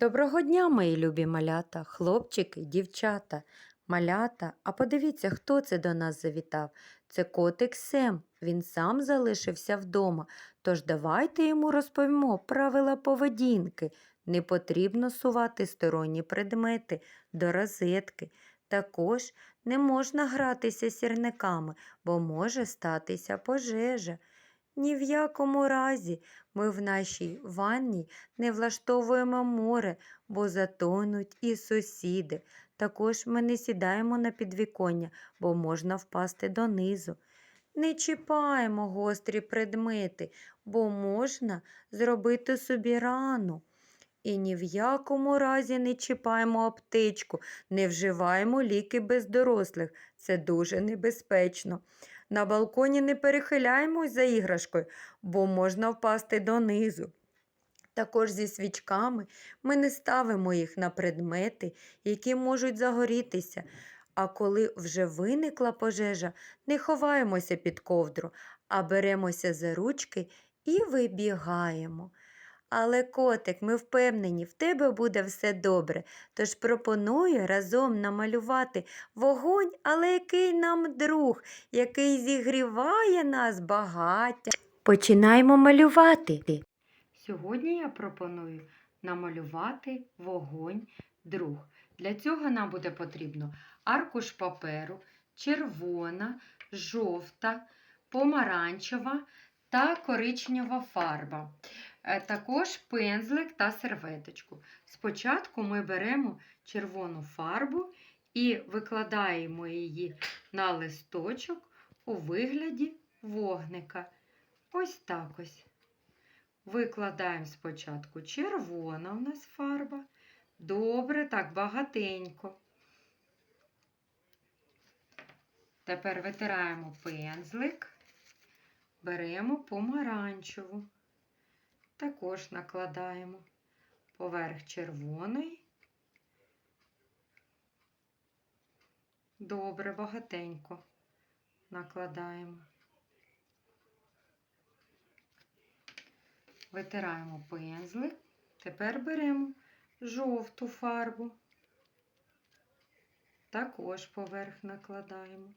Доброго дня, мої любі малята, хлопчики, дівчата, малята. А подивіться, хто це до нас завітав. Це котик Сем. Він сам залишився вдома. Тож давайте йому розповімо правила поведінки. Не потрібно сувати сторонні предмети до розетки. Також не можна гратися сірниками, бо може статися пожежа. Ні в якому разі ми в нашій ванні не влаштовуємо море, бо затонуть і сусіди. Також ми не сідаємо на підвіконня, бо можна впасти донизу. Не чіпаємо гострі предмети, бо можна зробити собі рану. І ні в якому разі не чіпаємо аптечку, не вживаємо ліки без дорослих. Це дуже небезпечно. На балконі не перехиляємось за іграшкою, бо можна впасти донизу. Також зі свічками ми не ставимо їх на предмети, які можуть загорітися. А коли вже виникла пожежа, не ховаємося під ковдру, а беремося за ручки і вибігаємо. Але, котик, ми впевнені, в тебе буде все добре, тож пропоную разом намалювати вогонь, але який нам друг, який зігріває нас багаття. Починаємо малювати. Сьогодні я пропоную намалювати вогонь друг. Для цього нам буде потрібно аркуш паперу, червона, жовта, помаранчева та коричнева фарба. Е, Також пензлик та серветочку. Спочатку ми беремо червону фарбу і викладаємо її на листочок у вигляді вогника. Ось так ось. Викладаємо спочатку червона у нас фарба. Добре, так багатенько. Тепер витираємо пензлик, беремо помаранчеву. Також накладаємо поверх червоної. Добре, багатенько накладаємо. Витираємо пензлик. Тепер беремо жовту фарбу. Також поверх накладаємо.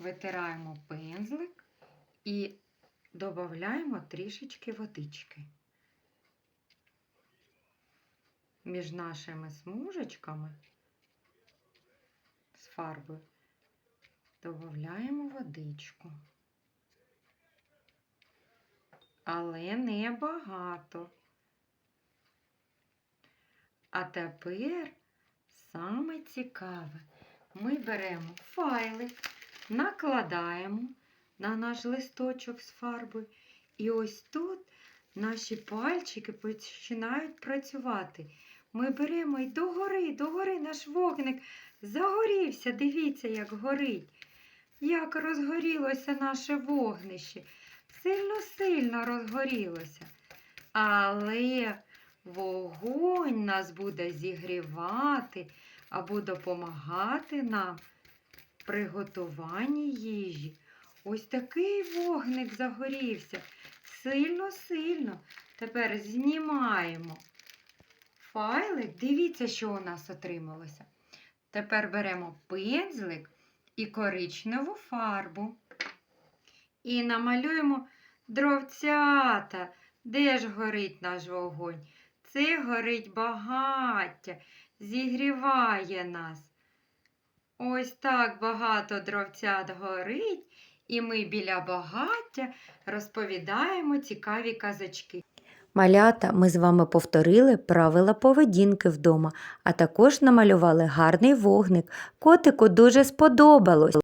Витираємо пензлик і додаємо трішечки водички. Між нашими смужечками з фарбою додаємо водичку. Але не багато. А тепер саме цікаве. Ми беремо файлик, накладаємо на наш листочок з фарбою. І ось тут наші пальчики починають працювати. Ми беремо і догори, догори наш вогник загорівся. Дивіться, як горить, як розгорілося наше вогнище. Сильно-сильно розгорілося. Але вогонь нас буде зігрівати або допомагати нам приготуванні їжі. Ось такий вогник загорівся. Сильно-сильно. Тепер знімаємо файлик. Дивіться, що у нас отрималося. Тепер беремо пензлик і коричневу фарбу. І намалюємо дровцята. Де ж горить наш вогонь? Це горить багаття, зігріває нас. Ось так багато дровцят горить, і ми біля багаття розповідаємо цікаві казочки. Малята, ми з вами повторили правила поведінки вдома, а також намалювали гарний вогник. Котику дуже сподобалось.